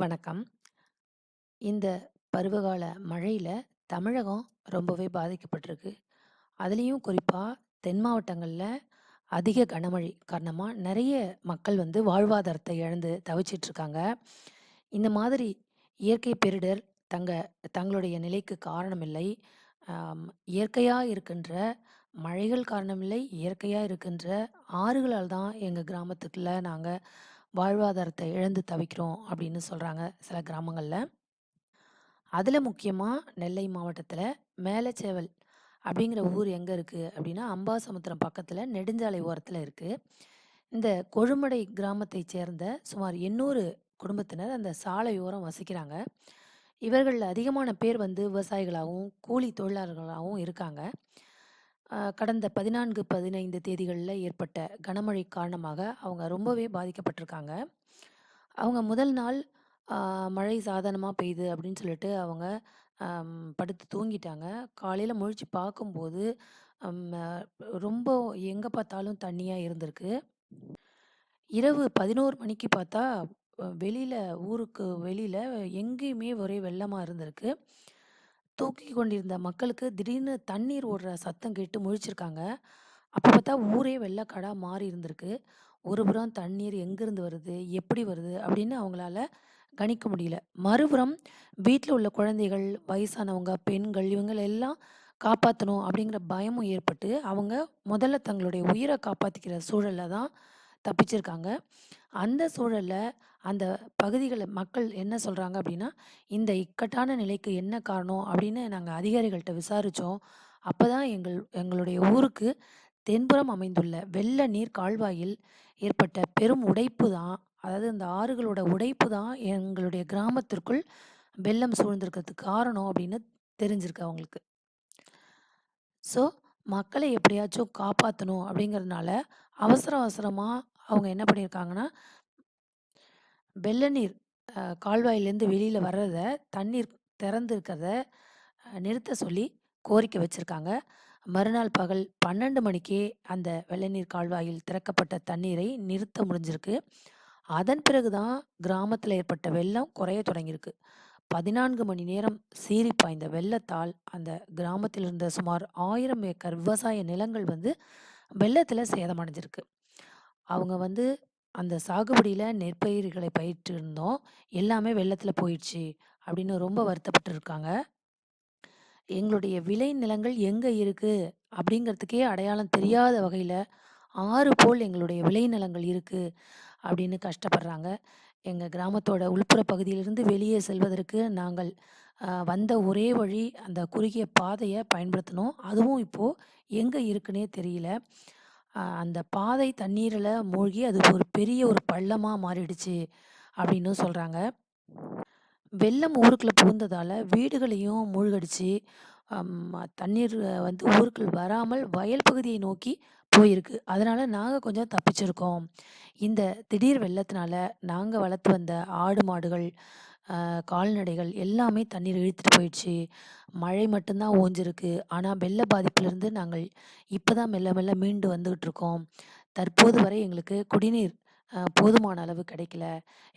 வணக்கம். இந்த பருவகால மழையில் தமிழகம் ரொம்பவே பாதிக்கப்பட்டிருக்கு. அதுலேயும் குறிப்பாக தென் மாவட்டங்களில் அதிக கனமழை காரணமாக நிறைய மக்கள் வந்து வாழ்வாதாரத்தை இழந்து தவிச்சிட்ருக்காங்க இந்த மாதிரி இயற்கை பேரிடர் தங்க தங்களுடைய நிலைக்கு காரணமில்லை. இயற்கையாக இருக்கின்ற மழைகள் காரணமில்லை. இயற்கையாக இருக்கின்ற ஆறுகளால் தான் எங்கள் கிராமத்துக்குள்ள நாங்கள் வாழ்வாதாரத்த இழந்து தவிக்கிறோம் அப்படின்னு சொல்றாங்க சில கிராமங்கள்ல. அதுல முக்கியமா நெல்லை மாவட்டத்துல மேலச்சேவல் அப்படிங்கிற ஊர் எங்க இருக்கு அப்படின்னா, அம்பாசமுத்திரம் பக்கத்துல நெடுஞ்சாலை ஓரத்துல இருக்கு. இந்த கொழுமடை கிராமத்தைச் சேர்ந்த சுமார் 800 குடும்பத்தினர் அந்த சாலையோரம் வசிக்கிறாங்க. இவர்கள்ல அதிகமான பேர் வந்து விவசாயிகளாவும், கூலி தொழிலாளர்களாவும் இருக்காங்க. கடந்த பதினான்கு பதினைந்து தேதிகளில் ஏற்பட்ட கனமழை காரணமாக அவங்க ரொம்பவே பாதிக்கப்பட்டிருக்காங்க. அவங்க முதல் நாள் மழை சாதாரணமாக பெய்யுது அப்படின்னு சொல்லிட்டு அவங்க படுத்து தூங்கிட்டாங்க. காலையில் முழிச்சு பார்க்கும்போது, ரொம்ப எங்கே பார்த்தாலும் தண்ணியாக இருந்திருக்கு. இரவு 11 மணிக்கு பார்த்தா, வெளியில் ஊருக்கு வெளியில் எங்கேயுமே ஒரே வெள்ளமாக இருந்திருக்கு. தூக்கி கொண்டிருந்த மக்களுக்கு திடீர்னு தண்ணீர் ஓடுற சத்தம் கேட்டு முழிச்சிருக்காங்க. அப்போ பார்த்தா ஊரே வெள்ளக்காடாக மாறி இருந்திருக்கு. ஒரு புறம் தண்ணீர் எங்கேருந்து வருது? எப்படி வருது? அப்படின்னு அவங்களால கணிக்க முடியல. மறுபுறம் வீட்டில் உள்ள குழந்தைகள், வயசானவங்க, பெண்கள் இவங்கள எல்லாம் காப்பாற்றணும் அப்படிங்கிற பயமும் ஏற்பட்டு, அவங்க முதல்ல தங்களுடைய உயிரை காப்பாற்றிக்கிற சூழல்ல தான் தப்பிச்சிருக்காங்க. அந்த சூழலில் அந்த பகுதிகளை மக்கள் என்ன சொல்கிறாங்க அப்படின்னா, "இந்த இக்கட்டான நிலைக்கு என்ன காரணம்?" அப்படின்னு நாங்கள் அதிகாரிகள்கிட்ட விசாரித்தோம் அப்போ தான் எங்கள் எங்களுடைய ஊருக்கு தென்புறம் அமைந்துள்ள வெள்ள நீர் கால்வாயில் ஏற்பட்ட பெரும் உடைப்பு தான் அதாவது இந்த ஆறுகளோட உடைப்பு தான் எங்களுடைய கிராமத்திற்குள் வெள்ளம் சூழ்ந்திருக்கிறதுக்கு காரணம் அப்படின்னு தெரிஞ்சிருக்கு அவங்களுக்கு. ஸோ, மக்களை எப்படியாச்சும் காப்பாற்றணும் அப்படிங்கிறதுனால, அவசர அவசரமாக அவங்க என்ன பண்ணியிருக்காங்கன்னா வெள்ள நீர் அ கால்வாயிலேருந்து வெளியில வர்றத, தண்ணீர் திறந்து இருக்கிறத அ நிறுத்த சொல்லி கோரிக்கை வச்சிருக்காங்க. மறுநாள் பகல் 12 மணிக்கே அந்த வெள்ள நீர் கால்வாயில் திறக்கப்பட்ட தண்ணீரை நிறுத்த முடிஞ்சிருக்கு. அதன் பிறகு தான் கிராமத்தில ஏற்பட்ட வெள்ளம் குறைய தொடங்கியிருக்கு. 14 மணி நேரம் சீறி பாய்ந்த வெள்ளத்தால் அந்த கிராமத்தில் இருந்த சுமார் 1000 ஏக்கர் விவசாய நிலங்கள் வந்து வெள்ளத்தில சேதமடைஞ்சிருக்கு. அவங்க வந்து அந்த சாகுபடியில் நெற்பயிர்களை பயிற்றிருந்தோம். எல்லாமே வெள்ளத்தில் போயிடுச்சு அப்படின்னு ரொம்ப வருத்தப்பட்டிருக்காங்க எங்களுடைய விளை நிலங்கள் எங்கே இருக்குது அப்படிங்கிறதுக்கே அடையாளம் தெரியாத வகையில் ஆறு போல் எங்களுடைய விளை நிலங்கள் அப்படின்னு கஷ்டப்படுறாங்க. எங்கள் கிராமத்தோட உள்புற பகுதியிலிருந்து வெளியே செல்வதற்கு நாங்கள் வந்த ஒரே வழி அந்த குறுகிய பாதையை பயன்படுத்தினோம். அதுவும் இப்போது எங்கே இருக்குன்னே தெரியல. அந்த பாதை தண்ணீரில் மூழ்கி அது ஒரு பெரிய ஒரு பள்ளமாக மாறிடுச்சு அப்படின்னும் சொல்கிறாங்க வெள்ளம் ஊருக்குள்ளே புகுந்ததால் வீடுகளையும் மூழ்கடிச்சு, தண்ணீர் வந்து ஊருக்குள் வராமல் வயல் பகுதியை நோக்கி போயிருக்கு. அதனால் நாங்கள் கொஞ்சம் தப்பிச்சிருக்கோம். இந்த திடீர் வெள்ளத்தினால நாங்கள் வளர்த்து வந்த ஆடு, மாடுகள், கால்நடைகள் எல்லாமே தண்ணீர் இழுத்துட்டு போயிடுச்சு. மழை மட்டும்தான் ஓஞ்சிருக்கு. ஆனால் வெள்ள பாதிப்பிலிருந்து நாங்கள் இப்போ தான் மெல்ல மெல்ல மீண்டு வந்துகிட்டு இருக்கோம். தற்போது வரை எங்களுக்கு குடிநீர் போதுமான அளவு கிடைக்கல.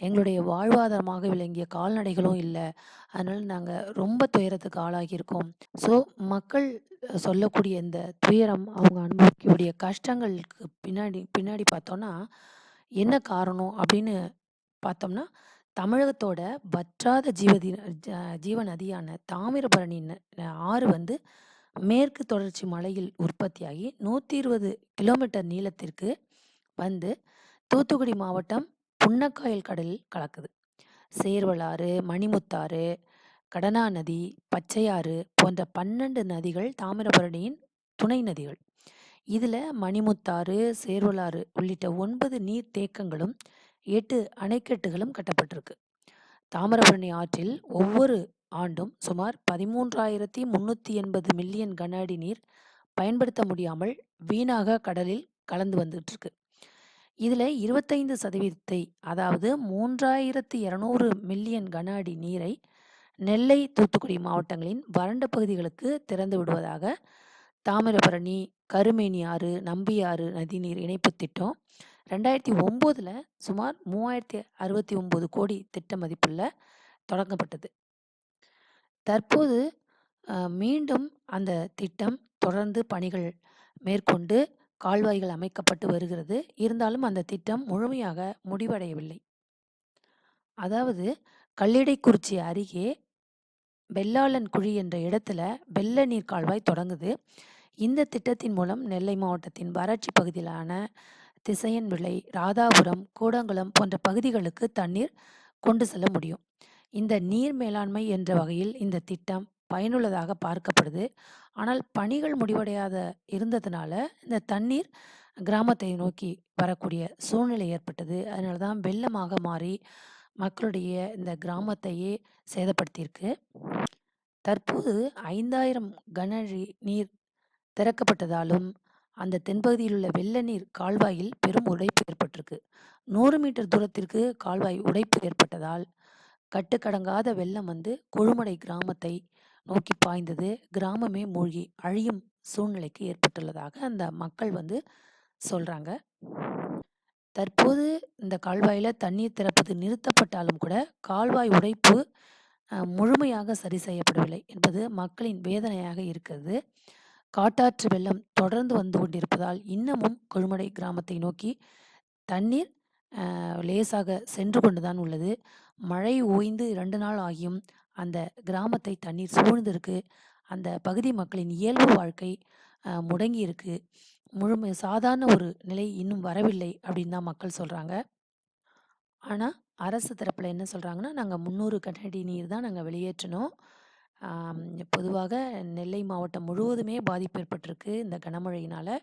எங்களுடைய வாழ்வாதாரமாக விளங்கிய கால்நடைகளும் இல்லை அதனால் நாங்கள் ரொம்ப துயரத்துக்கு ஆளாகியிருக்கோம். ஸோ மக்கள் சொல்லக்கூடிய இந்த துயரம், அவங்க அனுபவிக்கக்கூடிய கஷ்டங்களுக்கு பின்னாடி பின்னாடி பார்த்தோன்னா என்ன காரணம் அப்படின்னு பார்த்தோம்னா, தமிழகத்தோட வற்றாத ஜீவதி ஜ ஜீவ நதியான தாமிரபரணி ந ஆறு வந்து மேற்கு தொடர்ச்சி மலையில் உற்பத்தியாகி 120 கிலோமீட்டர் நீளத்திற்கு வந்து தூத்துக்குடி மாவட்டம் புன்னக்காயல் கடலில் கலக்குது. சேர்வலாறு, மணிமுத்தாறு, கடனா நதி, பச்சையாறு போன்ற 12 நதிகள் தாமிரபரணியின் துணை நதிகள். இதில் மணிமுத்தாறு, சேர்வலாறு உள்ளிட்ட ஒன்பது நீர்த்தேக்கங்களும் எட்டு அணைக்கட்டுகளும் கட்டப்பட்டிருக்கு. தாமிரபரணி ஆற்றில் ஒவ்வொரு ஆண்டும் சுமார் 13,380 மில்லியன் கன அடி நீர் பயன்படுத்த முடியாமல் வீணாக கடலில் கலந்து வந்துட்டுருக்கு இதில் இருபத்தைந்து சதவீதத்தை அதாவது மூன்றாயிரத்தி இரநூறு மில்லியன் கன அடி நீரை நெல்லை, தூத்துக்குடி மாவட்டங்களின் வறண்ட பகுதிகளுக்கு திறந்து விடுவதாக தாமிரபரணி, கருமேனி ஆறு, நம்பியாறு நதிநீர் இணைப்புத் திட்டம் 2009ல சுமார் மூவாயிரத்தி அறுபத்தி ஒம்பது கோடி திட்ட மதிப்புள்ள தொடங்கப்பட்டது. தற்போது மீண்டும் அந்த திட்டம் தொடர்ந்து பணிகள் மேற்கொண்டு கால்வாய்கள் அமைக்கப்பட்டு வருகிறது. இருந்தாலும் அந்த திட்டம் முழுமையாக முடிவடையவில்லை. அதாவது கல்லிடைக்குறிச்சி அருகே வெள்ளாளன் குழி என்ற இடத்துல வெள்ள நீர் கால்வாய் தொடங்குது. இந்த திட்டத்தின் மூலம் நெல்லை மாவட்டத்தின் வறட்சி பகுதியிலான திசையன் விளை ராதாபுரம், கூடங்குளம் போன்ற பகுதிகளுக்கு தண்ணீர் கொண்டு செல்ல முடியும். இந்த நீர் மேலாண்மை என்ற வகையில் இந்த திட்டம் பயனுள்ளதாக பார்க்கப்படுது. ஆனால் பணிகள் முடிவடையாத இருந்ததுனால இந்த தண்ணீர் கிராமத்தை நோக்கி வரக்கூடிய சூழ்நிலை ஏற்பட்டது. அதனால தான் வெள்ளமாக மாறி மக்களுடைய இந்த கிராமத்தையே சேதப்படுத்தியிருக்கு. தற்போது ஐந்தாயிரம் கனஅடி நீர் திறக்கப்பட்டதாலும், அந்த தென்பகுதியில் உள்ள வெள்ள நீர் கால்வாயில் பெரும் உடைப்பு ஏற்பட்டிருக்கு. நூறு மீட்டர் தூரத்திற்கு கால்வாய் உடைப்பு ஏற்பட்டதால், கட்டுக்கடங்காத வெள்ளம் வந்து கொழுமடை கிராமத்தை நோக்கி பாய்ந்தது. கிராமமே மூழ்கி அழியும் சூழ்நிலைக்கு ஏற்பட்டுள்ளதாக அந்த மக்கள் வந்து சொல்கிறாங்க தற்போது இந்த கால்வாயில் தண்ணீர் திறப்பது நிறுத்தப்பட்டாலும் கூட, கால்வாய் உடைப்பு முழுமையாக சரி செய்யப்படவில்லை என்பது மக்களின் வேதனையாக இருக்கிறது. காட்டாற்று வெள்ளம் தொடர்ந்து வந்து கொண்டிருப்பதால், இன்னமும் கொழுமடை கிராமத்தை நோக்கி தண்ணீர் லேசாக சென்று கொண்டு தான் உள்ளது. மழை ஓய்ந்து ரெண்டு நாள் ஆகியும் அந்த கிராமத்தை தண்ணீர் சூழ்ந்திருக்கு. அந்த பகுதி மக்களின் இயல்பு வாழ்க்கை முடங்கியிருக்கு. முழுமை சாதாரண ஒரு நிலை இன்னும் வரவில்லை அப்படின்னு தான் மக்கள் சொல்கிறாங்க ஆனால் அரசு தரப்பில் என்ன சொல்கிறாங்கன்னா நாங்கள் முந்நூறு கனடி நீர் தான் நாங்கள் வெளியேற்றினோம். பொதுவாக நெல்லை மாவட்டம் முழுவதுமே பாதிப்பு ஏற்பட்டிருக்கு இந்த கனமழையினால்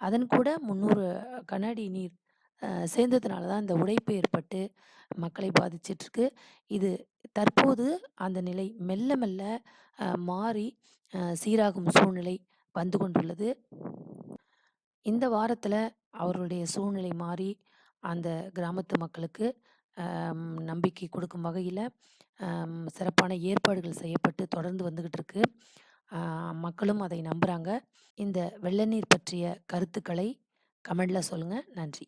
அதன் கூட முந்நூறு கனஅடி நீர் சேர்ந்ததுனால தான் இந்த உடைப்பு ஏற்பட்டு மக்களை பாதிச்சிட்ருக்கு. இது தற்போது அந்த நிலை மெல்ல மெல்ல மாறி சீராகும் சூழ்நிலை வந்து கொண்டுள்ளது. இந்த வாரத்தில் அவர்களுடைய சூழ்நிலை மாறி, அந்த கிராமத்து மக்களுக்கு அம் நம்பிக்கை கொடுக்கும் வகையில அம் சிறப்பான ஏற்பாடுகள் செய்யப்பட்டு தொடர்ந்து வந்துக்கிட்டு இருக்கு. அ மக்களும் அதை நம்புறாங்க. இந்த வெள்ள நீர் பற்றிய கருத்துக்களை கமெண்ட்ல சொல்லுங்க. நன்றி.